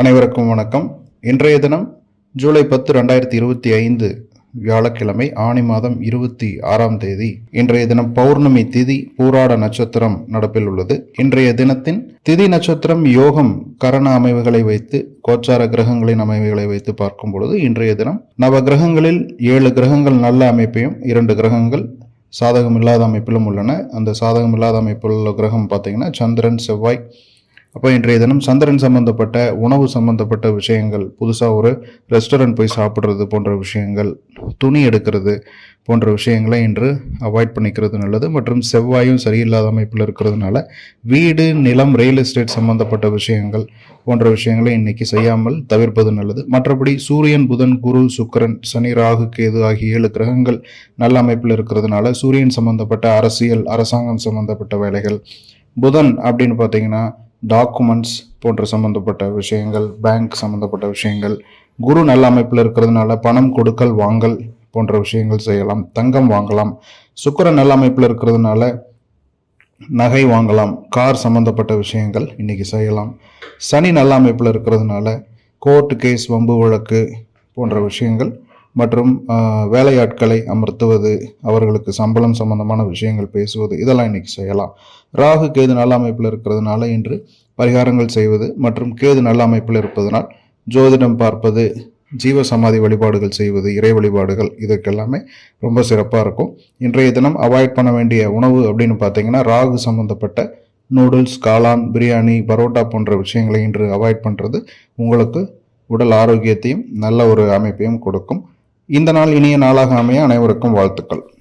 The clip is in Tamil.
அனைவருக்கும் வணக்கம். இன்றைய தினம் ஜூலை பத்து ரெண்டாயிரத்தி இருபத்தி ஐந்து வியாழக்கிழமை ஆணி மாதம் இருபத்தி ஆறாம் தேதி இன்றைய தினம் பௌர்ணமி திதி பூராட நட்சத்திரம் நடப்பில் உள்ளது. இன்றைய தினத்தின் திதி நட்சத்திரம் யோகம் கரண அமைவுகளை வைத்து கோச்சார கிரகங்களின் அமைவுகளை வைத்து பார்க்கும் பொழுது இன்றைய தினம் நவ கிரகங்களில் ஏழு கிரகங்கள் நல்ல அமைப்பையும் இரண்டு கிரகங்கள் சாதகம் இல்லாத அமைப்பிலும் உள்ளன. அந்த சாதகம் இல்லாத அமைப்பில் உள்ள கிரகம் பார்த்தீங்கன்னா சந்திரன் செவ்வாய் அப்போ இன்றைய தினம் சந்திரன் சம்பந்தப்பட்ட உணவு சம்பந்தப்பட்ட விஷயங்கள் புதுசாக ஒரு ரெஸ்டாரண்ட் போய் சாப்பிட்றது போன்ற விஷயங்கள் துணி எடுக்கிறது போன்ற விஷயங்களை இன்று அவாய்ட் பண்ணிக்கிறது நல்லது. மற்றும் செவ்வாயும் சரியில்லாத அமைப்பில் இருக்கிறதுனால வீடு நிலம் ரியல் எஸ்டேட் சம்பந்தப்பட்ட விஷயங்கள் போன்ற விஷயங்களை இன்னைக்கு செய்யாமல் தவிர்ப்பது நல்லது. மற்றபடி சூரியன் புதன் குரு சுக்கிரன் சனி ராகு கேது ஆகிய ஏழு கிரகங்கள் நல்ல அமைப்பில் இருக்கிறதுனால சூரியன் சம்பந்தப்பட்ட அரசியல் அரசாங்கம் சம்பந்தப்பட்ட வேலைகள் புதன் அப்படின்னு பார்த்தீங்கன்னா டாக்குமெண்ட்ஸ் போன்ற சம்பந்தப்பட்ட விஷயங்கள் பேங்க் சம்பந்தப்பட்ட விஷயங்கள் குரு நல்ல அமைப்பில் இருக்கிறதுனால பணம் கொடுக்கல் வாங்கல் போன்ற விஷயங்கள் செய்யலாம் தங்கம் வாங்கலாம். சுக்கிரன் நல்ல அமைப்பில் இருக்கிறதுனால நகை வாங்கலாம் கார் சம்பந்தப்பட்ட விஷயங்கள் இன்றைக்கி செய்யலாம். சனி நல்ல அமைப்பில் இருக்கிறதுனால கோர்ட் கேஸ் வம்பு வழக்கு போன்ற விஷயங்கள் மற்றும் வேலையாட்களை அமர்த்துவது அவர்களுக்கு சம்பளம் சம்பந்தமான விஷயங்கள் பேசுவது இதெல்லாம் இன்றைக்கி செய்யலாம். ராகு கேது நல்ல அமைப்பில் இருக்கிறதுனால இன்று பரிகாரங்கள் செய்வது மற்றும் கேது நல்ல அமைப்பில் இருப்பதனால் ஜோதிடம் பார்ப்பது ஜீவ சமாதி வழிபாடுகள் செய்வது இறை வழிபாடுகள் இதுக்கெல்லாமே ரொம்ப சிறப்பாக இருக்கும். இன்றைய தினம் அவாய்ட் பண்ண வேண்டிய உணவு அப்படின்னு பார்த்தீங்கன்னா ராகு சம்பந்தப்பட்ட நூடுல்ஸ் காளான் பிரியாணி பரோட்டா போன்ற விஷயங்களை இன்று அவாய்ட் பண்ணுறது உங்களுக்கு உடல் ஆரோக்கியத்தையும் நல்ல ஒரு அமைப்பையும் கொடுக்கும். இந்த நாள் இனிய நாளாக அமைய அனைவருக்கும் வாழ்த்துக்கள்.